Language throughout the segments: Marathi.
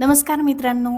नमस्कार मित्रांनो.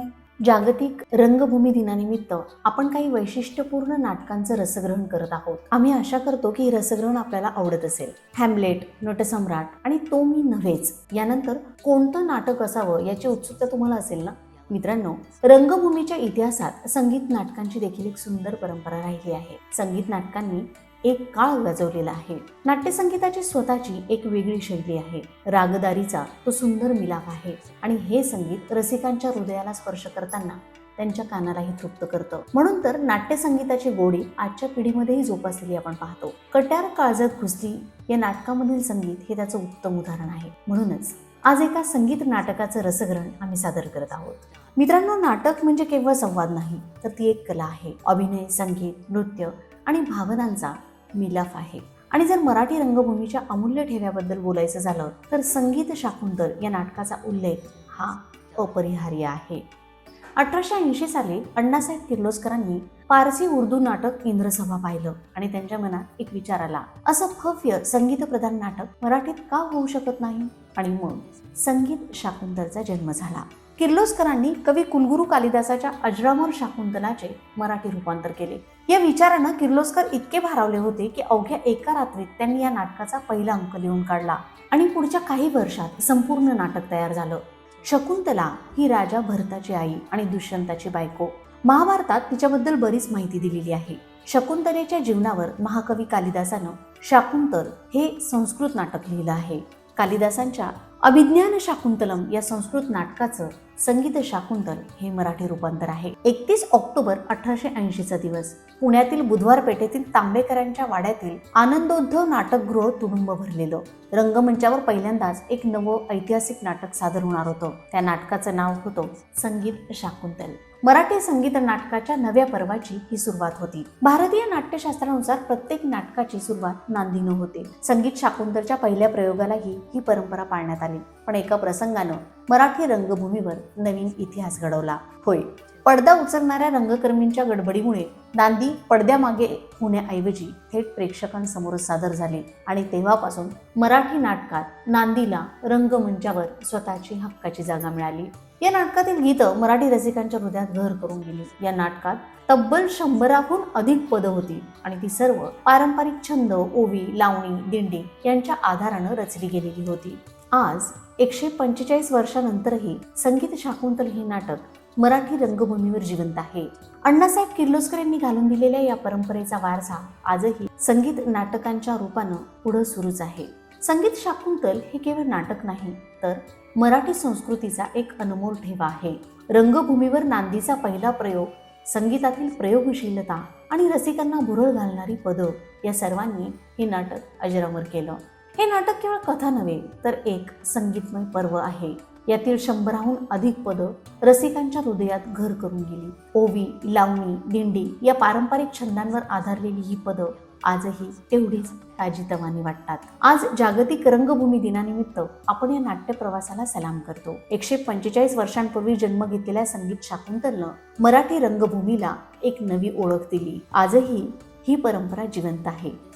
जागतिक रंगभूमी दिनानिमित्त आपण काही वैशिष्ट्यपूर्ण नाटकांचं रसग्रहण करत आहोत. आम्ही आशा करतो की रसग्रहण आपल्याला आवडत असेल. हॅमलेट नटसम्राट आणि तो मी नव्हेच. यानंतर कोणतं नाटक असावं याची उत्सुकता तुम्हाला असेल ना? मित्रांनो रंगभूमीच्या इतिहासात संगीत नाटकांची देखील एक सुंदर परंपरा राहिली आहे. संगीत नाटकांनी एक काळ गाजवलेला आहे. नाट्यसंगीताची स्वतःची एक वेगळी शैली आहे. रागदारीचा तो सुंदर मिलाप आहे आणि हे संगीत रसिकांच्या हृदयाला स्पर्श करताना त्यांच्या कानालाही तृप्त करतं. म्हणून तर नाट्यसंगीताची गोडी आजच्या पिढीमध्येही जोपासलेली आपण पाहतो. कट्यार काळजात घुसली या नाटकामधील संगीत हे त्याचं उत्तम उदाहरण आहे. म्हणूनच आज एका संगीत नाटकाचं रसग्रहण आम्ही सादर करत आहोत. मित्रांनो नाटक म्हणजे केवळ संवाद नाही तर ती एक कला आहे. अभिनय संगीत नृत्य आणि भावनांचा मिलाफ आहे. आणि जर मराठी रंगभूमीच्या अमूल्य ठेव्याबद्दल बोलायचं झालं तर संगीत शाकुंतल या नाटकाचा उल्लेख हा अपरिहार्य आहे. अठराशे ऐंशी साली अण्णासाहेब किर्लोस्करांनी पारसी उर्दू नाटक इंद्रसभा पाहिलं आणि त्यांच्या मनात एक विचार आला. असं भव्य संगीतप्रधान नाटक मराठीत का होऊ शकत नाही? आणि मग संगीत शाकुंतलचा जन्म झाला. किर्लोस्करांनी कवी कुलगुरू कालिदासाच्या अजरामर शाकुंतलाचे मराठी रूपांतर केले. या विचारानं किर्लोस्कर इतके भारावले होते की अवघ्या एका रात्रीत त्यांनी या नाटकाचा पहिला अंक लिहून काढला आणि पुढच्या काही वर्षात संपूर्ण नाटक तयार झालं. शकुंतला ही राजा भरताची आई आणि दुष्यंताची बायको. महाभारतात तिच्याबद्दल बरीच माहिती दिलेली आहे. शकुंतलेच्या जीवनावर महाकवी कालिदासानं शाकुंतल हे संस्कृत नाटक लिहिलं आहे. कालिदासांच्या अभिज्ञान शाकुंतलम या संस्कृत नाटकाचं संगीत शाकुंतल हे मराठी रूपांतर आहे. एकतीस ऑक्टोबर अठराशे ऐंशीचा दिवस. पुण्यातील बुधवार पेठेतील तांबेकरांच्या वाड्यातील आनंदोद्धव नाटकगृह तुडुंब भरलेलं. रंगमंचावर पहिल्यांदाच एक नवं ऐतिहासिक नाटक सादर होणार होतं. त्या नाटकाचं नाव होतं संगीत शाकुंतल. मराठी संगीत नाटकाच्या नव्या पर्वाची ही सुरुवात होती. भारतीय नाट्यशास्त्रानुसार प्रत्येक नाटकाची सुरुवात नांदीनं होते. संगीत शाकुंतलच्या पहिल्या प्रयोगालाही ही परंपरा पाळण्यात आली. पण एका प्रसंगानं मराठी रंगभूमीवर नवीन इतिहास घडवला. होय पडदा उचलणाऱ्या रंगकर्मींच्या गडबडीमुळे नांदी पडद्यामागे होण्याऐवजी थेट प्रेक्षकांसमोर सादर झाले आणि तेव्हापासून मराठी नाटकात नांदीला रंगमंचावर स्वतःची हक्काची जागा मिळाली. या नाटकातील गीतं मराठी रसिकांच्या हृदयात घर करून गेली. या नाटकात तब्बल शंभराहून अधिक पदं होती आणि ती सर्व पारंपरिक छंद ओवी लावणी दिंडी यांच्या आधारानं रचली गेलेली होती. आज एकशे पंचेचाळीस वर्षानंतरही संगीत शाकुंतल हे नाटक मराठी रंगभूमीवर जिवंत आहे. अण्णासाहेब किर्लोस्कर यांनी घालून दिलेल्या या परंपरेचा वारसा आजही संगीत नाटकांच्या रूपानं पुढं सुरूच आहे. संगीत शाकुंतल हे केवळ नाटक नाही तर मराठी संस्कृतीचा एक अनमोल ठेवा आहे. रंगभूमीवर नांदीचा पहिला प्रयोग संगीतातील प्रयोगशीलता आणि रसिकांना भुरळ घालणारी पदं या सर्वांनी हे नाटक अजरामर केलं. हे नाटक केवळ कथा नव्हे तर एक संगीतमय पर्व आहे. यातील शंभराहून अधिक पदं रसिकांच्या हृदयात घर करून गेली. ओवी लावणी दिंडी या पारंपरिक छंदांवर आधारलेली ही पदं आजही तेवढीच ताजीतवानी वाटतात. आज जागतिक रंगभूमी दिनानिमित्त आपण या नाट्य प्रवासाला सलाम करतो. एकशे पंचेचाळीस वर्षांपूर्वी जन्म घेतलेल्या संगीत शाकुंतलनं मराठी रंगभूमीला एक नवी ओळख दिली. आजही ही परंपरा जिवंत आहे.